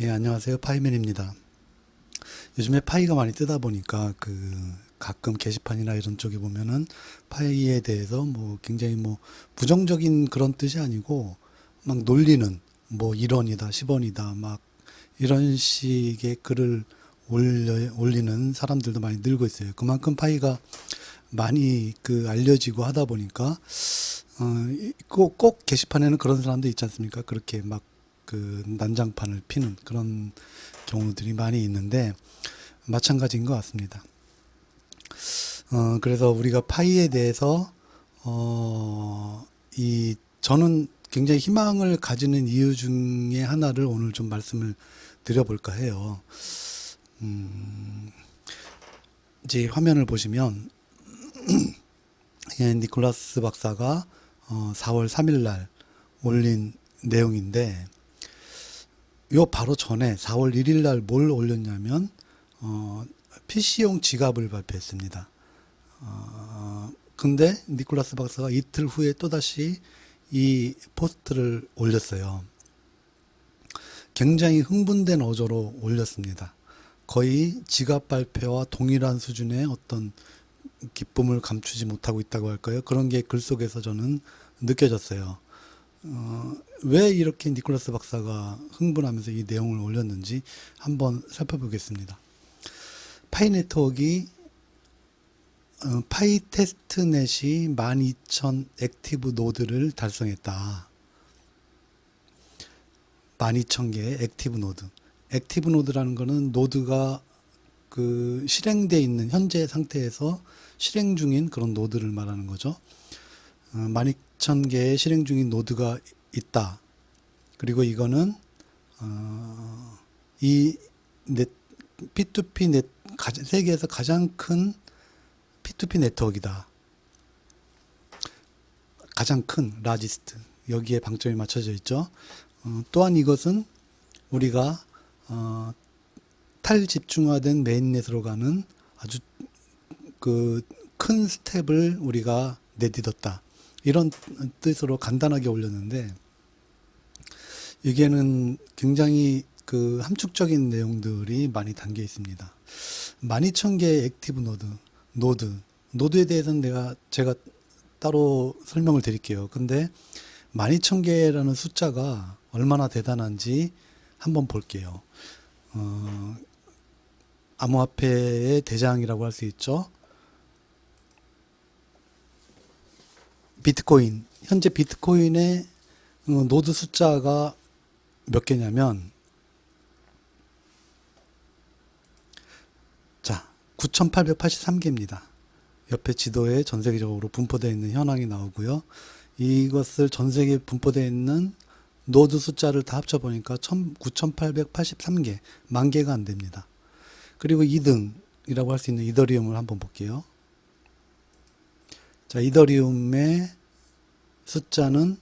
예, 안녕하세요. 파이맨입니다. 요즘에 파이가 많이 뜨다 보니까 그 가끔 게시판이나 이런 쪽에 보면은 파이에 대해서 뭐 굉장히 뭐 부정적인 그런 뜻이 아니고 막 놀리는 뭐 1원이다, 10원이다 막 이런 식의 글을 올려, 올리는 사람들도 많이 늘고 있어요. 그만큼 파이가 많이 그 알려지고 하다 보니까 어, 꼭, 꼭 게시판에는 그런 사람도 있지 않습니까? 그렇게 막 그 난장판을 피는 그런 경우들이 많이 있는데 마찬가지인 것 같습니다. 어, 그래서 우리가 파이에 대해서 어, 이 저는 굉장히 희망을 가지는 이유 중에 하나를 오늘 좀 말씀을 드려볼까 해요. 음, 이제 화면을 보시면 예, 니콜라스 박사가 어, 4월 3일 날 올린 내용인데 요 바로 전에 4월 1일 날 뭘 올렸냐면 어, PC용 지갑을 발표했습니다. 어, 근데 니콜라스 박사가 이틀 후에 또다시 이 포스트를 올렸어요. 굉장히 흥분된 어조로 올렸습니다. 거의 지갑 발표와 동일한 수준의 어떤 기쁨을 감추지 못하고 있다고 할까요? 그런 게 글 속에서 저는 느껴졌어요. 어, 왜 이렇게 니콜라스 박사가 흥분하면서 이 내용을 올렸는지 한번 살펴보겠습니다. 파이 네트워크가 어, 파이 테스트넷이 12,000 액티브 노드를 달성했다. 12,000개의 액티브 노드. 액티브 노드라는 거는 노드가 그 실행돼 있는 현재 상태에서 실행 중인 그런 노드를 말하는 거죠. 어, 12,000개의 실행 중인 노드가 있다. 그리고 이거는 어, 이 넷, P2P 넷, 가- 세계에서 가장 큰 P2P 네트워크이다. 가장 큰 라지스트 여기에 방점이 맞춰져 있죠. 어, 또한 이것은 우리가 어, 탈집중화된 메인넷으로 가는 아주 그 큰 스텝을 우리가 내딛었다. 이런 뜻으로 간단하게 올렸는데 여기에는 굉장히 그 함축적인 내용들이 많이 담겨 있습니다. 12,000개의 액티브 노드, 노드, 노드에 대해서는 내가 제가 따로 설명을 드릴게요. 근데 12,000개라는 숫자가 얼마나 대단한지 한번 볼게요. 어, 암호화폐의 대장이라고 할 수 있죠. 비트코인. 현재 비트코인의 어, 노드 숫자가 몇 개냐면 자, 9,883개입니다. 옆에 지도에 전 세계적으로 분포되어 있는 현황이 나오고요. 이것을 전 세계에 분포되어 있는 노드 숫자를 다 합쳐 보니까 9,883개, 만 개가 안 됩니다. 그리고 2등이라고 할 수 있는 이더리움을 한번 볼게요. 자, 이더리움의 숫자는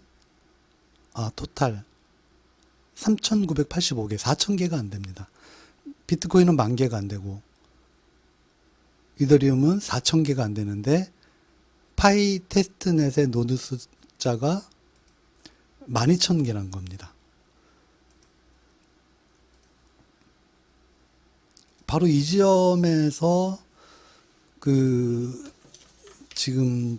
아, 토탈 3,985개, 4,000개가 안 됩니다. 비트코인은 만 개가 안 되고 이더리움은 4,000개가 안 되는데 파이 테스트넷의 노드 숫자가 12,000개란 겁니다. 바로 이 지점에서 그 지금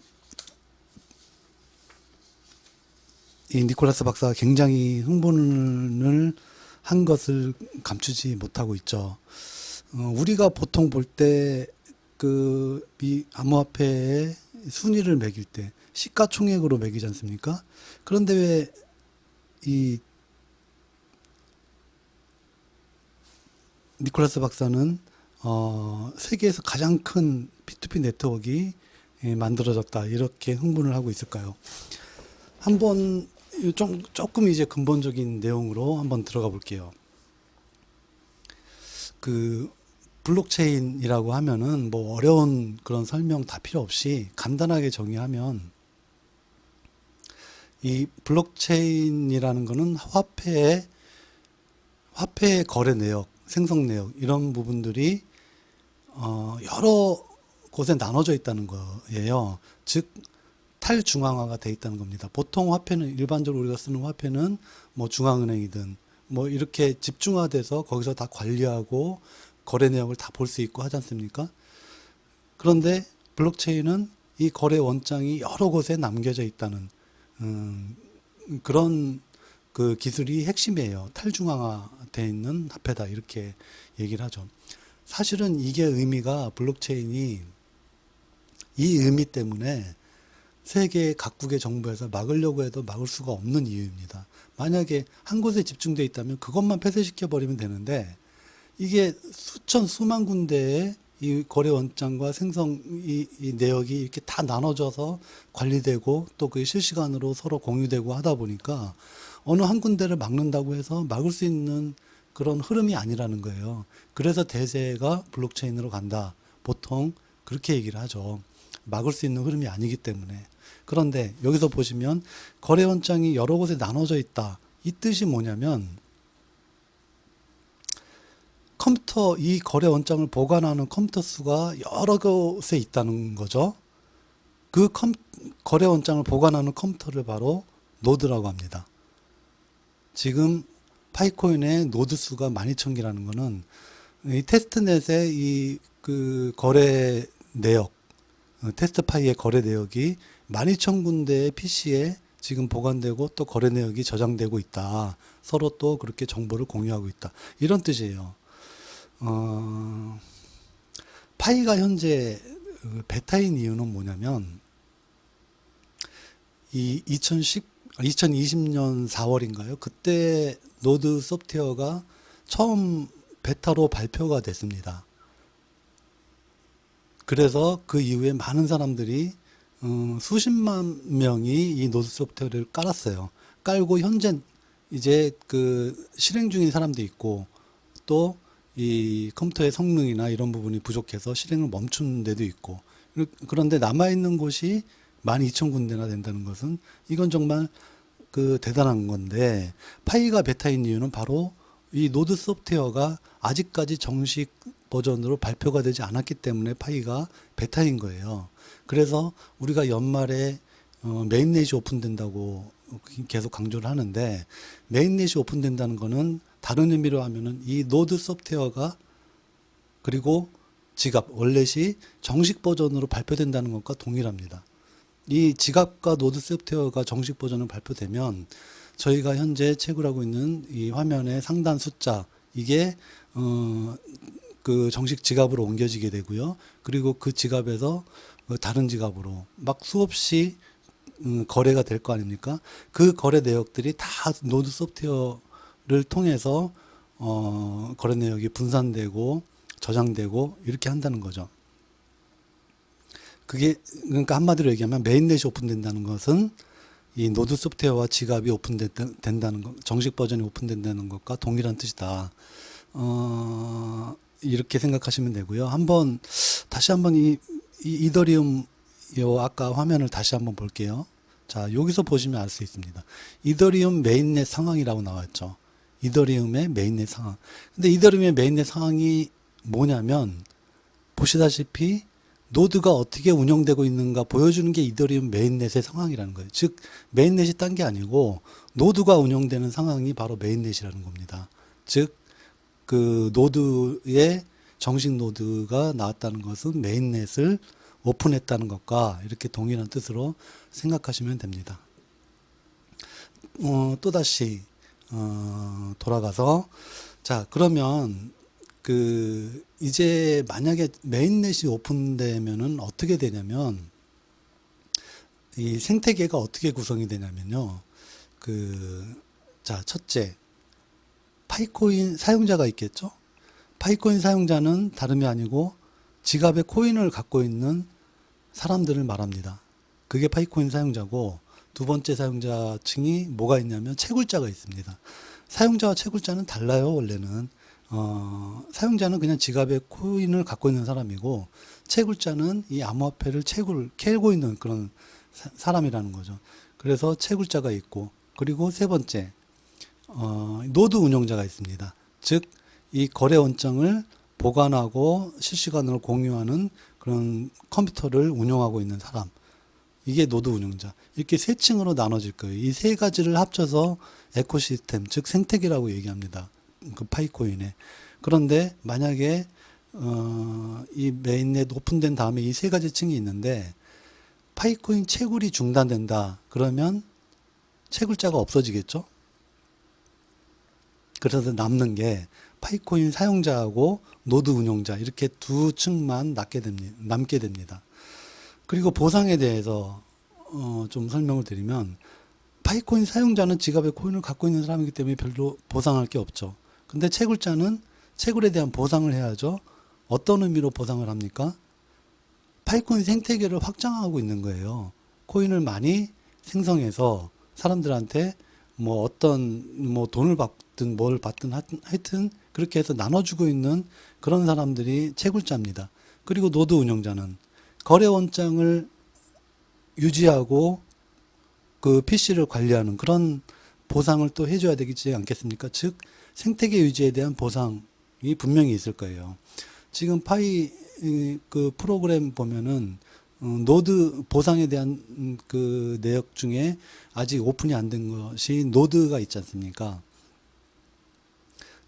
이 니콜라스 박사가 굉장히 흥분을 한 것을 감추지 못하고 있죠. 어, 우리가 보통 볼 때 그 이 암호화폐의 순위를 매길 때 시가총액으로 매기지 않습니까? 그런데 왜 이 니콜라스 박사는 어, 세계에서 가장 큰 P2P 네트워크가 예, 만들어졌다 이렇게 흥분을 하고 있을까요? 한번 좀 조금 이제 근본적인 내용으로 한번 들어가 볼게요. 그 블록체인이라고 하면은 뭐 어려운 그런 설명 다 필요 없이 간단하게 정의하면 이 블록체인이라는 거는 화폐의 화폐의 거래 내역, 생성 내역 이런 부분들이 어 여러 곳에 나눠져 있다는 거예요. 즉 탈중앙화가 돼 있다는 겁니다. 보통 화폐는 일반적으로 우리가 쓰는 화폐는 뭐 중앙은행이든 뭐 이렇게 집중화돼서 거기서 다 관리하고 거래 내역을 다 볼 수 있고 하지 않습니까? 그런데 블록체인은 이 거래 원장이 여러 곳에 남겨져 있다는 음, 그런 그 기술이 핵심이에요. 탈중앙화돼 있는 화폐다 이렇게 얘기를 하죠. 사실은 이게 의미가 블록체인이 이 의미 때문에 세계 각국의 정부에서 막으려고 해도 막을 수가 없는 이유입니다. 만약에 한 곳에 집중돼 있다면 그것만 폐쇄시켜 버리면 되는데 이게 수천 수만 군데의 이 거래 원장과 생성 이, 이 내역이 이렇게 다 나눠져서 관리되고 또 그게 실시간으로 서로 공유되고 하다 보니까 어느 한 군데를 막는다고 해서 막을 수 있는 그런 흐름이 아니라는 거예요. 그래서 대세가 블록체인으로 간다. 보통 그렇게 얘기를 하죠. 막을 수 있는 흐름이 아니기 때문에. 그런데 여기서 보시면 거래 원장이 여러 곳에 나눠져 있다. 이 뜻이 뭐냐면 컴퓨터 이 거래 원장을 보관하는 컴퓨터 수가 여러 곳에 있다는 거죠. 그 컴, 거래 원장을 보관하는 컴퓨터를 바로 노드라고 합니다. 지금 파이코인의 노드 수가 12,000개라는 거는 이 테스트넷의 이 그 거래 내역, 어, 테스트 파이의 거래 내역이 12,000군데의 PC에 지금 보관되고 또 거래 내역이 저장되고 있다. 서로 또 그렇게 정보를 공유하고 있다. 이런 뜻이에요. 어, 파이가 현재 그 베타인 이유는 뭐냐면 이 2010, 2020년 4월인가요? 그때 노드 소프트웨어가 처음 베타로 발표가 됐습니다. 그래서 그 이후에 많은 사람들이 어, 수십만 명이 이 노드 소프트웨어를 깔았어요. 깔고 현재 이제 그 실행 중인 사람도 있고 또 이 컴퓨터의 성능이나 이런 부분이 부족해서 실행을 멈춘 데도 있고 그런데 남아 있는 곳이 12,000군데나 된다는 것은 이건 정말 그 대단한 건데 파이가 베타인 이유는 바로 이 노드 소프트웨어가 아직까지 정식 버전으로 발표가 되지 않았기 때문에 파이가 베타인 거예요. 그래서 우리가 연말에 어, 메인넷이 오픈된다고 계속 강조를 하는데 메인넷이 오픈된다는 거는 다른 의미로 하면은 이 노드 소프트웨어가 그리고 지갑 월렛이 정식 버전으로 발표된다는 것과 동일합니다. 이 지갑과 노드 소프트웨어가 정식 버전으로 발표되면 저희가 현재 채굴하고 있는 이 화면의 상단 숫자 이게 어 그 정식 지갑으로 옮겨지게 되고요. 그리고 그 지갑에서 그 다른 지갑으로 막 수없이 음, 거래가 될 거 아닙니까? 그 거래 내역들이 다 노드 소프트웨어를 통해서 어, 거래 내역이 분산되고 저장되고 이렇게 한다는 거죠. 그게 그러니까 한마디로 얘기하면 메인넷이 오픈된다는 것은 이 노드 소프트웨어와 지갑이 오픈된다는 것, 정식 버전이 오픈된다는 것과 동일한 뜻이다. 어, 이렇게 생각하시면 되고요. 한번 다시 한번 이, 이 이더리움 요 아까 화면을 다시 한번 볼게요. 자, 여기서 보시면 알 수 있습니다. 이더리움 메인넷 상황이라고 나왔죠. 이더리움의 메인넷 상황. 근데 이더리움의 메인넷 상황이 뭐냐면 보시다시피 노드가 어떻게 운영되고 있는가 보여주는 게 이더리움 메인넷의 상황이라는 거예요. 즉 메인넷이 딴 게 아니고 노드가 운영되는 상황이 바로 메인넷이라는 겁니다. 즉 그 노드의 정식 노드가 나왔다는 것은 메인넷을 오픈했다는 것과 이렇게 동일한 뜻으로 생각하시면 됩니다. 어, 또다시 어, 돌아가서 자 그러면 그 이제 만약에 메인넷이 오픈되면은 어떻게 되냐면 이 생태계가 어떻게 구성이 되냐면요. 그 자 첫째 파이코인 사용자가 있겠죠. 파이코인 사용자는 다름이 아니고 지갑에 코인을 갖고 있는 사람들을 말합니다. 그게 파이코인 사용자고 두 번째 사용자층이 뭐가 있냐면 채굴자가 있습니다. 사용자와 채굴자는 달라요, 원래는. 어, 사용자는 그냥 지갑에 코인을 갖고 있는 사람이고 채굴자는 이 암호화폐를 채굴 캐고 있는 그런 사, 사람이라는 거죠. 그래서 채굴자가 있고 그리고 세 번째 어, 노드 운영자가 있습니다. 즉 이 거래 원장을 보관하고 실시간으로 공유하는 그런 컴퓨터를 운영하고 있는 사람. 이게 노드 운영자. 이렇게 세 층으로 나눠질 거예요. 이 세 가지를 합쳐서 에코시스템, 즉 생태계라고 얘기합니다. 그 파이코인에. 그런데 만약에 어, 이 메인넷 오픈된 다음에 이 세 가지 층이 있는데 파이코인 채굴이 중단된다. 그러면 채굴자가 없어지겠죠? 그래서 남는 게 파이코인 사용자하고 노드 운용자 이렇게 두 층만 남게 됩니다. 남게 됩니다. 그리고 보상에 대해서 어, 좀 설명을 드리면 파이코인 사용자는 지갑에 코인을 갖고 있는 사람이기 때문에 별로 보상할 게 없죠. 근데 채굴자는 채굴에 대한 보상을 해야죠. 어떤 의미로 보상을 합니까? 파이코인 생태계를 확장하고 있는 거예요. 코인을 많이 생성해서 사람들한테 뭐 어떤 뭐 돈을 받든 뭘 받든 하여튼- 그렇게 해서 나눠주고 있는 그런 사람들이 채굴자입니다. 그리고 노드 운영자는 거래 원장을 유지하고 그 PC를 관리하는 그런 보상을 또 해줘야 되지 않겠습니까? 즉 생태계 유지에 대한 보상이 분명히 있을 거예요. 지금 파이 이, 그 프로그램 보면은 어, 노드 보상에 대한 음, 그 내역 중에 아직 오픈이 안 된 것이 노드가 있지 않습니까?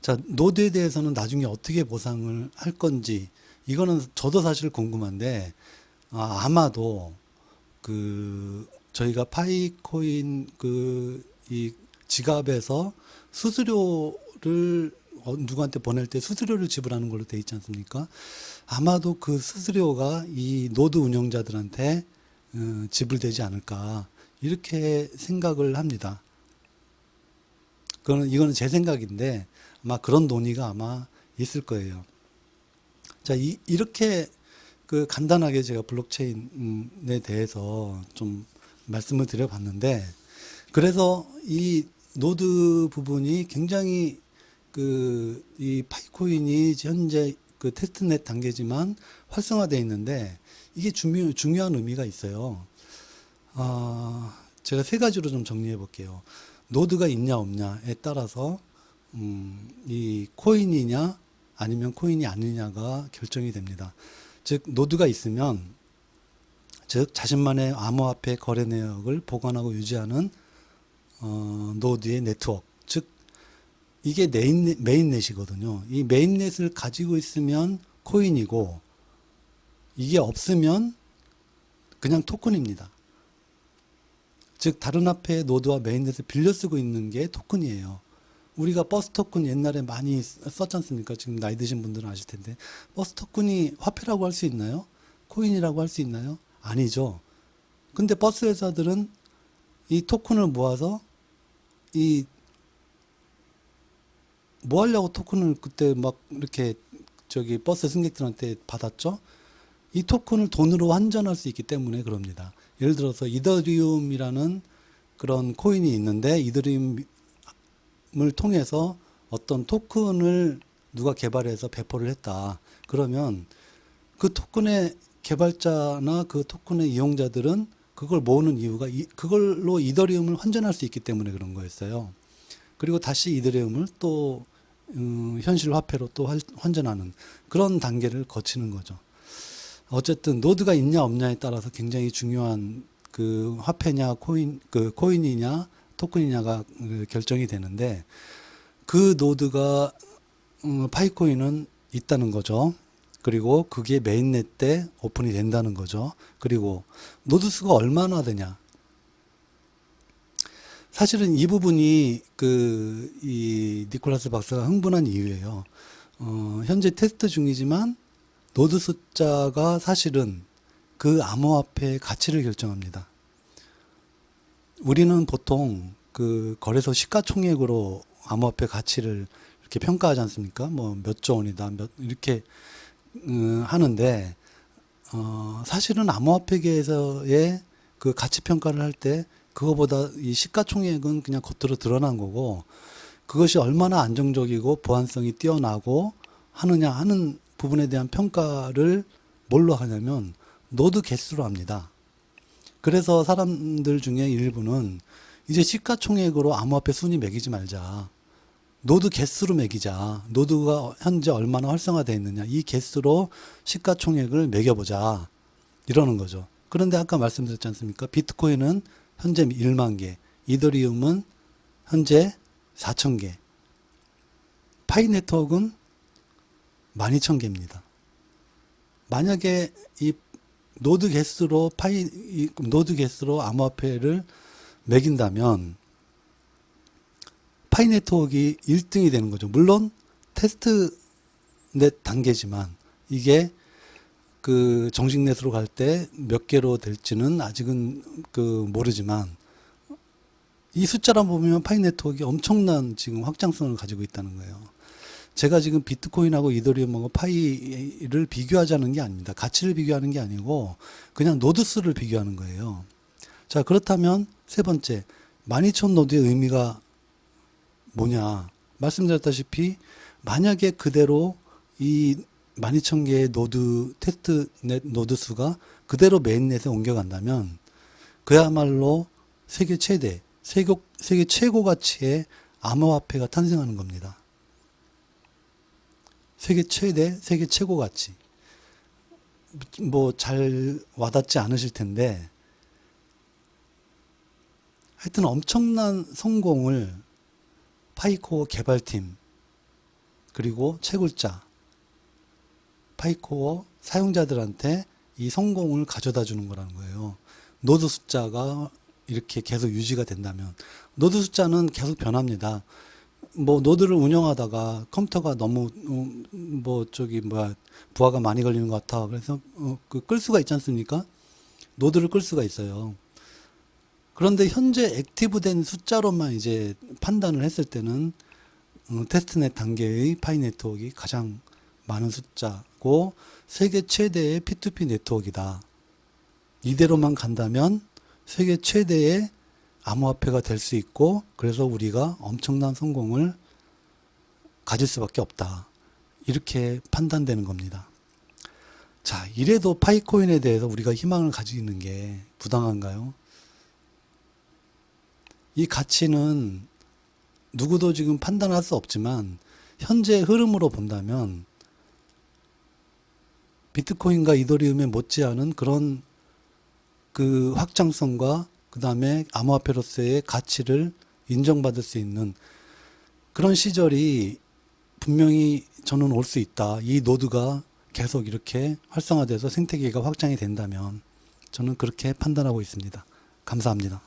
자, 노드에 대해서는 나중에 어떻게 보상을 할 건지 이거는 저도 사실 궁금한데 아, 아마도 그 저희가 파이코인 그 이 지갑에서 수수료를 어, 누구한테 보낼 때 수수료를 지불하는 걸로 돼 있지 않습니까? 아마도 그 수수료가 이 노드 운영자들한테 어, 지불되지 않을까 이렇게 생각을 합니다. 그거는 이거는 제 생각인데 아마 그런 논의가 아마 있을 거예요. 자, 이, 이렇게 그 간단하게 제가 블록체인에 대해서 좀 말씀을 드려봤는데 그래서 이 노드 부분이 굉장히 그 이 파이코인이 현재 그 테스트넷 단계지만 활성화되어 있는데 이게 중요, 중요한 의미가 있어요. 아, 제가 세 가지로 좀 정리해 볼게요. 노드가 있냐 없냐에 따라서 음, 이 코인이냐 아니면 코인이 아니냐가 결정이 됩니다. 즉 노드가 있으면 즉 자신만의 암호화폐 거래 내역을 보관하고 유지하는 어, 노드의 네트워크 즉 이게 메인, 메인넷이거든요. 이 메인넷을 가지고 있으면 코인이고 이게 없으면 그냥 토큰입니다. 즉 다른 화폐의 노드와 메인넷을 빌려 쓰고 있는 게 토큰이에요. 우리가 버스 토큰 옛날에 많이 썼지 않습니까? 지금 나이 드신 분들은 아실 텐데 버스 토큰이 화폐라고 할 수 있나요? 코인이라고 할 수 있나요? 아니죠. 근데 버스 회사들은 이 토큰을 모아서 이 뭐 하려고 토큰을 그때 막 이렇게 저기 버스 승객들한테 받았죠? 이 토큰을 돈으로 환전할 수 있기 때문에 그럽니다. 예를 들어서 이더리움이라는 그런 코인이 있는데 이더리움을 통해서 어떤 토큰을 누가 개발해서 배포를 했다. 그러면 그 토큰의 개발자나 그 토큰의 이용자들은 그걸 모으는 이유가 이, 그걸로 이더리움을 환전할 수 있기 때문에 그런 거였어요. 그리고 다시 이더리움을 또 음, 현실 화폐로 또 환- 환전하는 그런 단계를 거치는 거죠. 어쨌든 노드가 있냐 없냐에 따라서 굉장히 중요한 그 화폐냐 코인 그 코인이냐 토큰이냐가 그 결정이 되는데 그 노드가 음, 파이코인은 있다는 거죠. 그리고 그게 메인넷 때 오픈이 된다는 거죠. 그리고 노드 수가 얼마나 되냐? 사실은 이 부분이 그 이 니콜라스 박사가 흥분한 이유예요. 어, 현재 테스트 중이지만 노드 숫자가 사실은 그 암호화폐의 가치를 결정합니다. 우리는 보통 그 거래소 시가총액으로 암호화폐 가치를 이렇게 평가하지 않습니까? 뭐 몇 조 원이다, 몇 이렇게 음, 하는데 어, 사실은 암호화폐계에서의 그 가치 평가를 할때 그거보다 이 시가총액은 그냥 겉으로 드러난 거고 그것이 얼마나 안정적이고 보안성이 뛰어나고 하느냐 하는 부분에 대한 평가를 뭘로 하냐면 노드 개수로 합니다. 그래서 사람들 중에 일부는 이제 시가총액으로 암호화폐 순위 매기지 말자. 노드 개수로 매기자. 노드가 현재 얼마나 활성화되어 있느냐. 이 개수로 시가총액을 매겨보자. 이러는 거죠. 그런데 아까 말씀드렸지 않습니까? 비트코인은 현재 1만 개, 이더리움은 현재 4,000개. 파이 네트워크는 12,000개입니다. 만약에 이 노드 개수로 파이 이 노드 개수로 암호화폐를 매긴다면 파이 네트워크가 1등이 되는 거죠. 물론 테스트 넷 단계지만 이게 그 정식 넷으로 갈 때 몇 개로 될지는 아직은 그 모르지만 이 숫자만 보면 파이 네트워크가 엄청난 지금 확장성을 가지고 있다는 거예요. 제가 지금 비트코인하고 이더리움하고 파이를 비교하자는 게 아닙니다. 가치를 비교하는 게 아니고 그냥 노드 수를 비교하는 거예요. 자, 그렇다면 세 번째, 12,000 노드의 의미가 뭐냐? 말씀드렸다시피 만약에 그대로 이 12,000개의 노드 테스트 넷 노드 수가 그대로 메인넷에 옮겨간다면 그야말로 세계 최대, 세계, 세계 최고 가치의 암호화폐가 탄생하는 겁니다. 세계 최대, 세계 최고 가치. 뭐 잘 와닿지 않으실 텐데 하여튼 엄청난 성공을 파이코어 개발팀 그리고 채굴자 파이코어 사용자들한테 이 성공을 가져다 주는 거라는 거예요. 노드 숫자가 이렇게 계속 유지가 된다면 노드 숫자는 계속 변합니다. 뭐 노드를 운영하다가 컴퓨터가 너무 음, 뭐 저기 뭐야 부하가 많이 걸리는 것 같아. 그래서 어, 그끌 수가 있지 않습니까? 노드를 끌 수가 있어요. 그런데 현재 액티브된 숫자로만 이제 판단을 했을 때는 음, 테스트넷 단계의 파이 네트워크가 가장 많은 숫자고 세계 최대의 P2P 네트워크이다. 이대로만 간다면 세계 최대의 암호화폐가 될 수 있고 그래서 우리가 엄청난 성공을 가질 수밖에 없다. 이렇게 판단되는 겁니다. 자, 이래도 파이코인에 대해서 우리가 희망을 가지는 게 부당한가요? 이 가치는 누구도 지금 판단할 수 없지만 현재 흐름으로 본다면 비트코인과 이더리움에 못지않은 그런 그 확장성과 그 다음에 암호화폐로서의 가치를 인정받을 수 있는 그런 시절이 분명히 저는 올 수 있다. 이 노드가 계속 이렇게 활성화돼서 생태계가 확장이 된다면 저는 그렇게 판단하고 있습니다. 감사합니다.